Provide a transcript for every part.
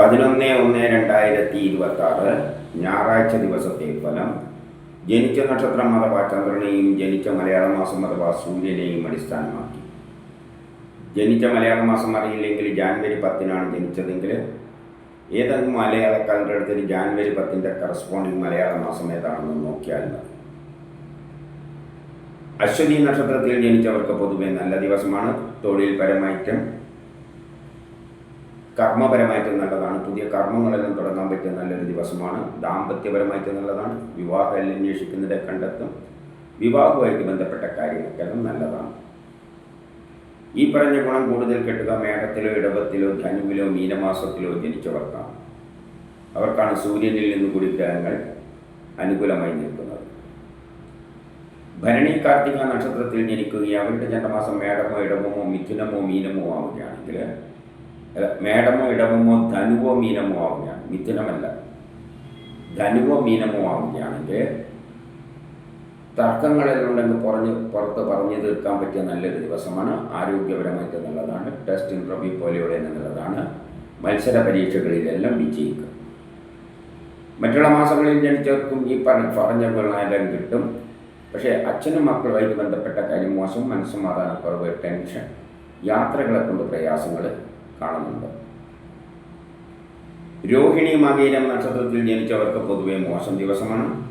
പതിനൊന്ന് ഒന്ന് രണ്ടായിരത്തി ഇരുപത്തി ആറ് ഞായറാഴ്ച ദിവസത്തെ ഫലം ജനിച്ച നക്ഷത്രം അഥവാ ചന്ദ്രനെയും ജനിച്ച മലയാള മാസം അഥവാ സൂര്യനെയും അടിസ്ഥാനമാക്കി. ജനിച്ച മലയാള മാസം അറിയില്ലെങ്കിൽ ജാനുവരി പത്തിനാണ് ജനിച്ചതെങ്കിൽ ഏതെങ്കിലും മലയാള കലണ്ടർ ജാനുവരി പത്തിന്റെ കറസ്പോണ്ടിങ് മലയാള മാസം ഏതാണെന്ന് നോക്കിയാൽ മതി. അശ്വതി നക്ഷത്രത്തിൽ ജനിച്ചവർക്ക് പൊതുവെ നല്ല ദിവസമാണ്. തൊഴിൽപരമായിട്ടും കർമ്മപരമായിട്ട് നല്ലതാണ്. പുതിയ കർമ്മങ്ങളെല്ലാം തുടങ്ങാൻ പറ്റിയ നല്ലൊരു ദിവസമാണ്. ദാമ്പത്യപരമായിട്ട് നല്ലതാണ്. വിവാഹം അന്വേഷിക്കുന്നതിനെ കണ്ടെത്തും. വിവാഹവുമായിട്ട് ബന്ധപ്പെട്ട കാര്യങ്ങൾക്കെല്ലാം നല്ലതാണ്. ഈ പറഞ്ഞ ഗുണം കൂടുതൽ കിട്ടുക മേഘത്തിലോ ഇടവത്തിലോ ധനുവിലോ മീനമാസത്തിലോ ജനിച്ചവർക്കാണ്. അവർക്കാണ് സൂര്യനിൽ നിന്ന് കൂടി ഗ്രഹങ്ങൾ അനുകൂലമായി നിൽക്കുന്നത്. ഭരണി കാർത്തിക നക്ഷത്രത്തിൽ ജനിക്കുകയും അവരുടെ ജന്മമാസം മേടമോ ഇടവമോ മിഥുനമോ മീനമോ ആവുകയാണെങ്കിൽ മേടമോ ഇടമോ ധനുവോ മീനമോ ആവുകയാണ്. മിഥുനമല്ല. ധനുവോ മീനമോ ആവുകയാണെങ്കിൽ തർക്കങ്ങളെല്ലാം ഉണ്ടെങ്കിൽ പറഞ്ഞ് പുറത്ത് പറഞ്ഞു തീർക്കാൻ പറ്റിയ നല്ലൊരു ദിവസമാണ്. ആരോഗ്യപരമായിട്ട് നല്ലതാണ്. ടെസ്റ്റ് ഇൻട്രവ്യൂ പോലെയുള്ള നല്ലതാണ്. മത്സര പരീക്ഷകളിലെല്ലാം വിജയിക്കുക മറ്റുള്ള മാസങ്ങളിൽ ജനിച്ചവർക്കും ഈ പറഞ്ഞ പറഞ്ഞ ഗുണമെല്ലാം കിട്ടും. പക്ഷേ അച്ഛനും മക്കളുമായിട്ട് ബന്ധപ്പെട്ട കാര്യം മോശം മനസ്സമാധാനക്കുറവ് ടെൻഷൻ യാത്രകളെ കൊണ്ട് പ്രയാസങ്ങൾ കാണുന്നുണ്ട്. രോഹിണി മകീരം നക്ഷത്രത്തിൽ ജനിച്ചവർക്ക് പൊതുവെ മോശം ദിവസമാണ്.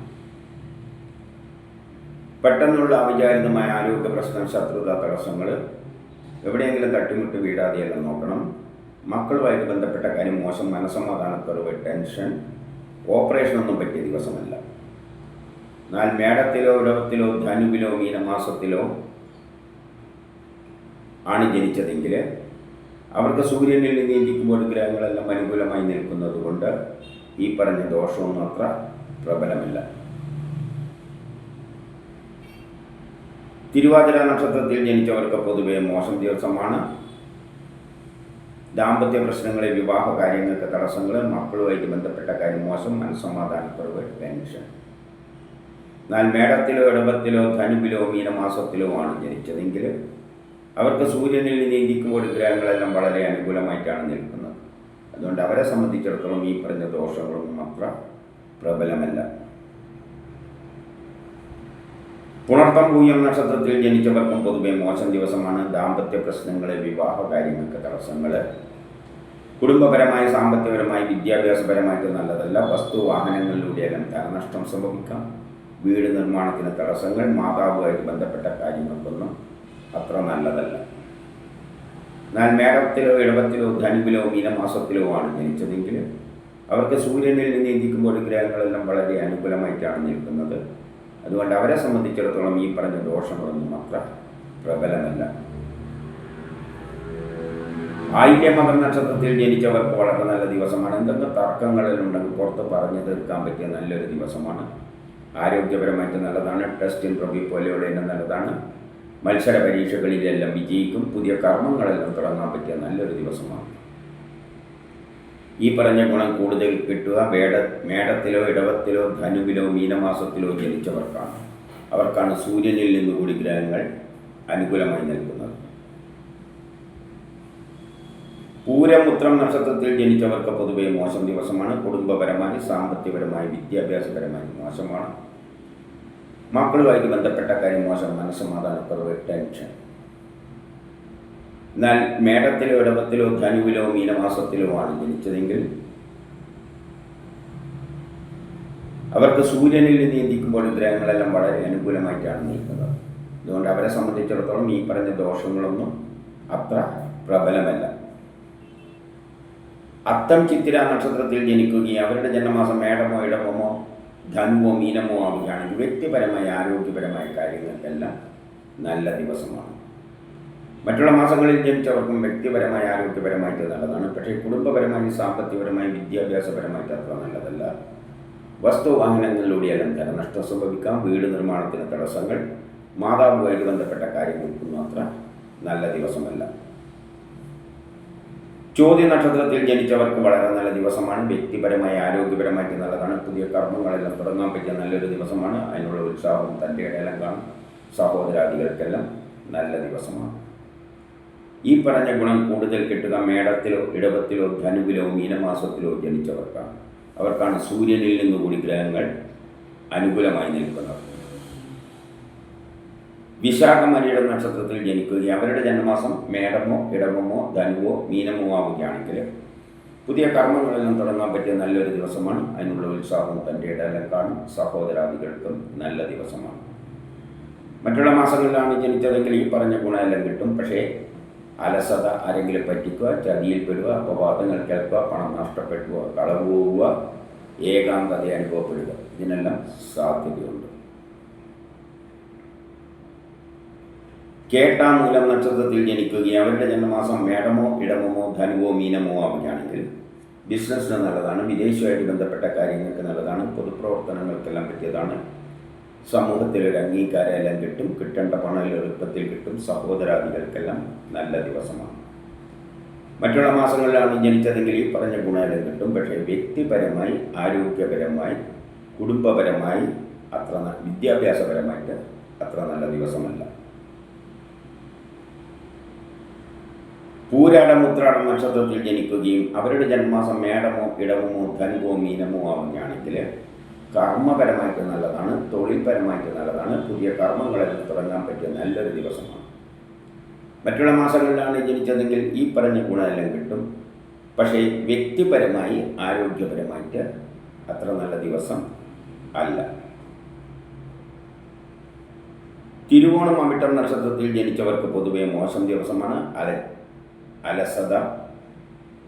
പെട്ടെന്നുള്ള അവിചാരിതമായ ആരോഗ്യ പ്രശ്നം ശത്രുത തടസ്സങ്ങൾ എവിടെയെങ്കിലും തട്ടിമുട്ട് വീഴാതെയെല്ലാം നോക്കണം. മക്കളുമായിട്ട് ബന്ധപ്പെട്ട കാര്യം മോശം മനസ്സമാധാനക്കുറവ് ടെൻഷൻ ഓപ്പറേഷനൊന്നും പറ്റിയ ദിവസമല്ല. എന്നാൽ മേടത്തിലോ ഉടവത്തിലോ ധനുവിലോ മീനമാസത്തിലോ ആണ് ജനിച്ചതെങ്കിൽ അവർക്ക് സൂര്യനിൽ നിന്ന് ഇരിക്കുമ്പോൾ ഗ്രഹങ്ങളെല്ലാം അനുകൂലമായി നിൽക്കുന്നത് കൊണ്ട് ഈ പറഞ്ഞ ദോഷമൊന്നും അത്ര പ്രബലമില്ല. തിരുവാതിര നക്ഷത്രത്തിൽ ജനിച്ചവർക്ക് പൊതുവെ മോശം ദിവസമാണ്. ദാമ്പത്യ പ്രശ്നങ്ങളെ വിവാഹ കാര്യങ്ങൾക്ക് തടസ്സങ്ങൾ മക്കളുമായിട്ട് ബന്ധപ്പെട്ട കാര്യം മോശം മനസ്സമാധാനക്കുറവ് ടെൻഷൻ എന്നാൽ മേടത്തിലോ ഇടവത്തിലോ ധനുവിലോ മീനമാസത്തിലോ ആണ് ജനിച്ചതെങ്കിൽ അവർക്ക് സൂര്യനിൽ നിന്ന് ഇരിക്കുമ്പോൾ ഗ്രഹങ്ങളെല്ലാം വളരെ അനുകൂലമായിട്ടാണ് നിൽക്കുന്നത്. അതുകൊണ്ട് അവരെ സംബന്ധിച്ചിടത്തോളം ഈ പറഞ്ഞ ദോഷങ്ങളൊന്നും അത്ര പ്രബലമല്ല. പുണർത്തം പൂയം നക്ഷത്രത്തിൽ ജനിച്ചവർക്കും പൊതുവെ മോശം ദിവസമാണ്. ദാമ്പത്യ പ്രശ്നങ്ങൾ വിവാഹ കാര്യങ്ങൾക്ക് തടസ്സങ്ങൾ കുടുംബപരമായി സാമ്പത്തികപരമായി വിദ്യാഭ്യാസപരമായിട്ട് നല്ലതല്ല. വസ്തു വാഹനങ്ങളിലൂടെയെല്ലാം ധനനഷ്ടം സംഭവിക്കാം. വീട് നിർമ്മാണത്തിന് തടസ്സങ്ങൾ മാതാവുമായിട്ട് ബന്ധപ്പെട്ട കാര്യങ്ങൾക്കൊന്നും അത്ര നല്ലതല്ല. എന്നാൽ മേടത്തിലോ ഇടവത്തിലോ ധനുവിലോ മീനമാസത്തിലോ ആണ് ജനിച്ചതെങ്കിൽ അവർക്ക് സൂര്യനിൽ നിന്ന് ഇരിക്കുമ്പോൾ ഗ്രഹങ്ങളെല്ലാം വളരെ അനുകൂലമായിട്ടാണ് നിൽക്കുന്നത്. അതുകൊണ്ട് അവരെ സംബന്ധിച്ചിടത്തോളം ഈ പറഞ്ഞ ദോഷങ്ങളൊന്നും അത്ര പ്രബലമല്ല. ആയില്യ മകൻ നക്ഷത്രത്തിൽ ജനിച്ചവർക്ക് വളരെ നല്ല ദിവസമാണ്. തർക്കങ്ങളിൽ തർക്കങ്ങളിലുണ്ടെങ്കിൽ പുറത്ത് പറഞ്ഞു തീർക്കാൻ പറ്റിയ നല്ലൊരു ദിവസമാണ്. ആരോഗ്യപരമായിട്ട് നല്ലതാണ്. ടെസ്റ്റിൻ ഇന്റർവ്യൂ പോലെയുള്ള ഇനം നല്ലതാണ്. മത്സര പരീക്ഷകളിലെല്ലാം വിജയിക്കും. പുതിയ കർമ്മങ്ങളെല്ലാം തുടങ്ങാൻ പറ്റിയ നല്ലൊരു ദിവസമാണ്. ഈ പറഞ്ഞ ഗുണം കൂടുതൽ കിട്ടുക വേട മേടത്തിലോ ഇടവത്തിലോ ധനുവിലോ മീനമാസത്തിലോ ജനിച്ചവർക്കാണ്. അവർക്കാണ് സൂര്യനിൽ നിന്നുകൂടി ഗ്രഹങ്ങൾ അനുകൂലമായി നൽകുന്നത്. പൂരമുത്രം നക്ഷത്രത്തിൽ ജനിച്ചവർക്ക് പൊതുവെ മോശം ദിവസമാണ്. കുടുംബപരമായി സാമ്പത്തികപരമായി വിദ്യാഭ്യാസപരമായി മോശമാണ്. മക്കളുമായിട്ട് ബന്ധപ്പെട്ട കാര്യം മോശം. മനസ്സമാധാനക്കുറവ് ടെൻഷൻ. എന്നാൽ മേടത്തിലോ ഇടവത്തിലോ ധനുവിലോ മീനമാസത്തിലോ ആണ് ജനിച്ചതെങ്കിൽ അവർക്ക് സൂര്യനിൽ നീന്തിക്കുമ്പോൾ ഗ്രഹങ്ങളെല്ലാം വളരെ അനുകൂലമായിട്ടാണ് നിൽക്കുന്നത് അതുകൊണ്ട് അവരെ സംബന്ധിച്ചിടത്തോളം ഈ പറഞ്ഞ ദോഷങ്ങളൊന്നും അത്ര പ്രബലമല്ല. അത്തം ചിത്തിര നക്ഷത്രത്തിൽ ജനിക്കുകയും അവരുടെ ജന്മമാസം മേടമോ ഇടവമോ ധനുവോ മീനമോ ആവുകയാണെങ്കിൽ വ്യക്തിപരമായ ആരോഗ്യപരമായ കാര്യങ്ങൾക്കെല്ലാം നല്ല ദിവസമാണ്. മറ്റുള്ള മാസങ്ങളിൽ ജനിച്ചവർക്കും വ്യക്തിപരമായ ആരോഗ്യപരമായിട്ട് നല്ലതാണ്. പക്ഷേ കുടുംബപരമായി സാമ്പത്തികപരമായി വിദ്യാഭ്യാസപരമായിട്ട് അത്ര നല്ലതല്ല. വസ്തു വാഹനങ്ങളിലൂടെയെല്ലാം ധനനഷ്ടം സംഭവിക്കാം. വീട് നിർമ്മാണത്തിന് തടസ്സങ്ങൾ. മാതാവുമായിട്ട് ബന്ധപ്പെട്ട കാര്യങ്ങൾക്കൊന്നും അത്ര നല്ല ദിവസമല്ല. ചോദ്യ നക്ഷത്രത്തിൽ ജനിച്ചവർക്ക് വളരെ നല്ല ദിവസമാണ്. വ്യക്തിപരമായി ആരോഗ്യപരമായിട്ട് നല്ലതാണ്. പുതിയ കർമ്മങ്ങളെല്ലാം തുടങ്ങാൻ പറ്റിയ നല്ലൊരു ദിവസമാണ്. അതിനുള്ള ഉത്സാഹവും തന്റെ ഇടയിലും കാണും. സഹോദരാദികൾക്കെല്ലാം നല്ല ദിവസമാണ്. ഈ പറഞ്ഞ ഗുണം കൂടുതൽ കിട്ടുക മേടത്തിലോ ഇടവത്തിലോ ധനുവിലോ മീനമാസത്തിലോ ജനിച്ചവർക്കാണ്. അവർക്കാണ് സൂര്യനിൽ നിന്ന് കൂടി ഗ്രഹങ്ങൾ അനുകൂലമായി നിൽക്കുന്നത്. വിശാഖമരിയുടെ നക്ഷത്രത്തിൽ ജനിക്കുകയും അവരുടെ ജന്മമാസം മേടമോ ഇടവമോ ധനുവോ മീനമോ ആവുകയാണെങ്കിൽ പുതിയ കർമ്മങ്ങളെല്ലാം തുടങ്ങാൻ പറ്റിയ നല്ലൊരു ദിവസമാണ്. അതിനുള്ള ഉത്സാഹവും തന്റെ ഇടയിലും കാണും. സഹോദരാദികൾക്കും നല്ല ദിവസമാണ്. മറ്റുള്ള മാസങ്ങളിലാണ് ജനിച്ചതെങ്കിൽ ഈ പറഞ്ഞ ഗുണമെല്ലാം കിട്ടും. പക്ഷേ അലസത ആരെങ്കിലും പറ്റിക്കുക ചതിയിൽപ്പെടുക അപവാദങ്ങൾ കേൾക്കുക പണം നഷ്ടപ്പെടുക കളവ് പോവുക ഏകാന്തത അനുഭവപ്പെടുക ഇതിനെല്ലാം സാധ്യതയുണ്ട്. കേട്ടാമൂലം നക്ഷത്രത്തിൽ ജനിക്കുകയും അവരുടെ ജന്മമാസം മേടമോ ഇടമോ ധനുവോ മീനമോ ആവുകയാണെങ്കിൽ ബിസിനസ്സിന് നല്ലതാണ് വിദേശമായിട്ട് ബന്ധപ്പെട്ട കാര്യങ്ങൾക്ക് നല്ലതാണ് പൊതുപ്രവർത്തനങ്ങൾക്കെല്ലാം പറ്റിയതാണ്. സമൂഹത്തിൽ ഒരു അംഗീകാരമെല്ലാം കിട്ടും കിട്ടേണ്ട പണം എളുപ്പത്തിൽ കിട്ടും സഹോദരാദികൾക്കെല്ലാം നല്ല ദിവസമാണ്. മറ്റുള്ള മാസങ്ങളിലാണ് ജനിച്ചതെങ്കിൽ ഈ പറഞ്ഞ ഗുണമെല്ലാം കിട്ടും പക്ഷേ വ്യക്തിപരമായി ആരോഗ്യപരമായി കുടുംബപരമായി അത്ര വിദ്യാഭ്യാസപരമായിട്ട് അത്ര നല്ല ദിവസമല്ല. പൂരാടം നക്ഷത്രത്തിൽ ജനിക്കുകയും അവരുടെ ജന്മമാസം മേടമോ ഇടവമോ ധനുവോ മീനമോ ആവുകയാണെങ്കിൽ കർമ്മപരമായിട്ട് നല്ലതാണ് തൊഴിൽപരമായിട്ട് നല്ലതാണ് പുതിയ കർമ്മങ്ങളെല്ലാം തുടങ്ങാൻ പറ്റിയ നല്ലൊരു ദിവസമാണ്. മറ്റുള്ള മാസങ്ങളിലാണ് ജനിച്ചതെങ്കിൽ ഈ പറഞ്ഞ ഗുണമെല്ലാം കിട്ടും. പക്ഷേ വ്യക്തിപരമായി ആരോഗ്യപരമായിട്ട് അത്ര നല്ല ദിവസം അല്ല. തിരുവോണം അമിട്ടം നക്ഷത്രത്തിൽ ജനിച്ചവർക്ക് പൊതുവെ മോശം ദിവസമാണ്. അല അലസത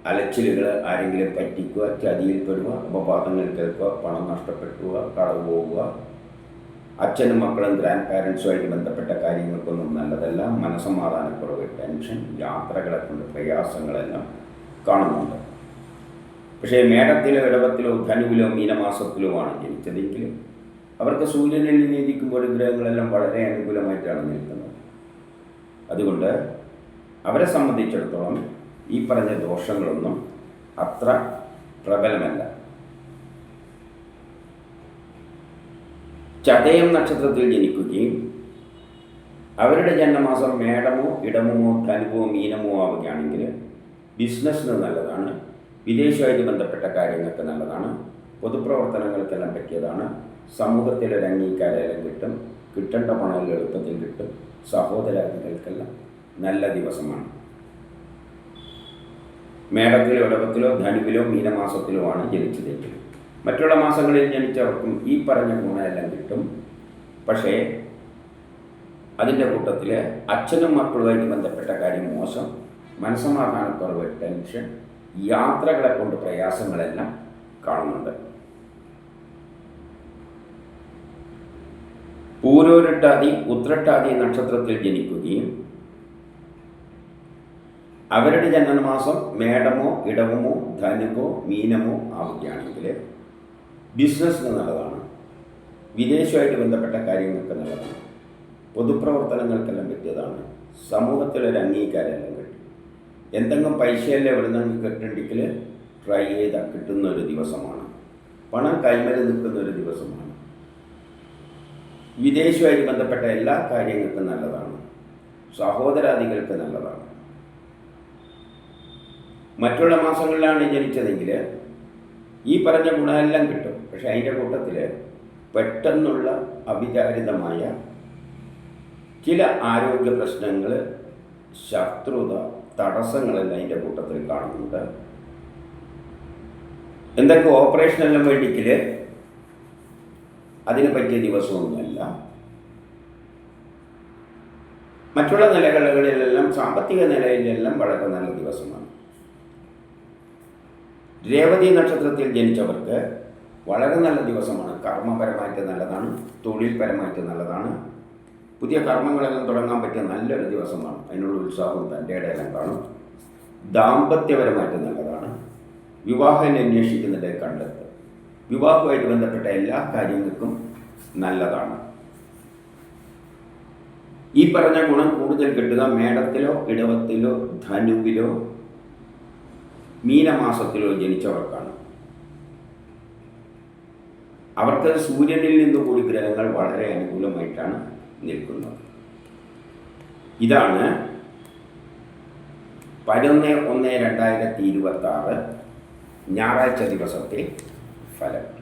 അലച്ചിലുകൾ ആരെങ്കിലും പറ്റിക്കുക ചതിയിൽപ്പെടുക അപവാദങ്ങൾ കേൾക്കുക പണം നഷ്ടപ്പെട്ടുക കടവ് പോവുക അച്ഛനും മക്കളും ഗ്രാൻഡ് പാരൻസുമായിട്ട് ബന്ധപ്പെട്ട കാര്യങ്ങൾക്കൊന്നും നല്ലതല്ല. മനസ്സമാധാനക്കുറവ് ടെൻഷൻ യാത്രകളെ കൊണ്ട് പ്രയാസങ്ങളെല്ലാം കാണുന്നുണ്ട്. പക്ഷേ മേടത്തിലോ ഇടവത്തിലോ ധനുവിലോ മീനമാസത്തിലോ ആണ് ജനിച്ചതെങ്കിൽ അവർക്ക് സൂര്യനിൽ നീതിക്കുമ്പോൾ ഗ്രഹങ്ങളെല്ലാം വളരെ അനുകൂലമായിട്ടാണ് നിൽക്കുന്നത്. അതുകൊണ്ട് അവരെ സംബന്ധിച്ചിടത്തോളം ഈ പറഞ്ഞ ദോഷങ്ങളൊന്നും അത്ര പ്രബലമല്ല. ചതയം നക്ഷത്രത്തിൽ ജനിക്കുകയും അവരുടെ ജന്മമാസം മേടമോ ഇടമോ ധനുവോ മീനമോ ആവുകയാണെങ്കിൽ ബിസിനസ്സിന് നല്ലതാണ് വിദേശവുമായിട്ട് ബന്ധപ്പെട്ട കാര്യങ്ങൾക്ക് നല്ലതാണ് പൊതുപ്രവർത്തനങ്ങൾക്കെല്ലാം പറ്റിയതാണ് സമൂഹത്തിൽ ഒരു അംഗീകാരമെല്ലാം കിട്ടും കിട്ടേണ്ട പണം എളുപ്പത്തിൽ കിട്ടും സഹോദരാദികൾക്കെല്ലാം നല്ല ദിവസമാണ്. മേടത്തിലോ ഇടവത്തിലോ ധനുവിലോ മീനമാസത്തിലോ ആണ് ജനിച്ചതെങ്കിൽ മറ്റുള്ള മാസങ്ങളിൽ ജനിച്ചവർക്കും ഈ പറഞ്ഞ ഗുണമെല്ലാം കിട്ടും. പക്ഷേ അതിന്റെ കൂട്ടത്തിൽ അച്ഛനും മക്കളുമായിട്ട് ബന്ധപ്പെട്ട കാര്യം മോശം. മനസ്സമാധാനക്കുറവ് ടെൻഷൻ യാത്രകളെ കൊണ്ട് പ്രയാസങ്ങളെല്ലാം കാണുന്നുണ്ട്. പൂരോരട്ടാതി ഉത്രട്ടാതി നക്ഷത്രത്തിൽ ജനിക്കുകയും അവരുടെ ജനനമാസം മേടമോ ഇടവമോ ധനുവോ മീനമോ ആവുകയാണെങ്കിൽ ബിസിനസ് നല്ലതാണ്. വിദേശമായിട്ട് ബന്ധപ്പെട്ട കാര്യങ്ങൾക്ക് നല്ലതാണ്. പൊതുപ്രവർത്തനങ്ങൾക്കെല്ലാം പറ്റിയതാണ് സമൂഹത്തിലൊരു അംഗീകാരമെല്ലാം കിട്ടും എന്തെങ്കിലും പൈസയല്ലേ എവിടുന്നെങ്കിൽ നിന്ന് ട്രൈ ചെയ്താൽ കിട്ടുന്ന ഒരു ദിവസമാണ്. പണം കൈമല നിൽക്കുന്ന ഒരു ദിവസമാണ്. വിദേശമായിട്ട് ബന്ധപ്പെട്ട എല്ലാ കാര്യങ്ങൾക്കും നല്ലതാണ്. സഹോദരാദികൾക്ക് നല്ലതാണ്. മറ്റുള്ള മാസങ്ങളിലാണ് ജനിച്ചതെങ്കിൽ ഈ പറഞ്ഞ ഗുണമെല്ലാം കിട്ടും. പക്ഷെ അതിന്റെ കൂട്ടത്തിൽ പെട്ടെന്നുള്ള അവിചാരിതമായ ചില ആരോഗ്യ പ്രശ്നങ്ങൾ ശത്രുത തടസ്സങ്ങളെല്ലാം അതിന്റെ കൂട്ടത്തിൽ കാണുന്നുണ്ട്. എന്തൊക്കെ ഓപ്പറേഷനെല്ലാം വേണ്ടിക്കിൽ അതിന് പറ്റിയ ദിവസമൊന്നുമല്ല. മറ്റുള്ള നിലകളിലെല്ലാം സാമ്പത്തിക നിലയിലെല്ലാം വളരെ നല്ല ദിവസമാണ്. രേവതി നക്ഷത്രത്തിൽ ജനിച്ചവർക്ക് വളരെ നല്ല ദിവസമാണ്. കർമ്മപരമായിട്ട് നല്ലതാണ് തൊഴിൽപരമായിട്ട് നല്ലതാണ്. പുതിയ കർമ്മങ്ങളെല്ലാം തുടങ്ങാൻ പറ്റിയ നല്ലൊരു ദിവസമാണ്. അതിനുള്ള ഉത്സാഹവും തന്റെ ഇടയിലും കാണും. ദാമ്പത്യപരമായിട്ട് നല്ലതാണ്. വിവാഹം അന്വേഷിക്കുന്നത് കണ്ടെത്തും. വിവാഹവുമായിട്ട് ബന്ധപ്പെട്ട എല്ലാ കാര്യങ്ങൾക്കും നല്ലതാണ്. ഈ പറഞ്ഞ ഗുണം കൂടുതൽ കിട്ടുക മേടത്തിലോ ഇടവത്തിലോ ധനുവിലോ മീനമാസത്തിലോ ജനിച്ചവർക്കാണ്. അവർക്ക് സൂര്യനിൽ നിന്ന് കൂടി ഗ്രഹങ്ങൾ വളരെ അനുകൂലമായിട്ടാണ് നിൽക്കുന്നത്. ഇതാണ് പതിനൊന്ന് ഒന്ന് രണ്ടായിരത്തി ഇരുപത്തി ആറ് ഞായറാഴ്ച ദിവസത്തെ ഫലം.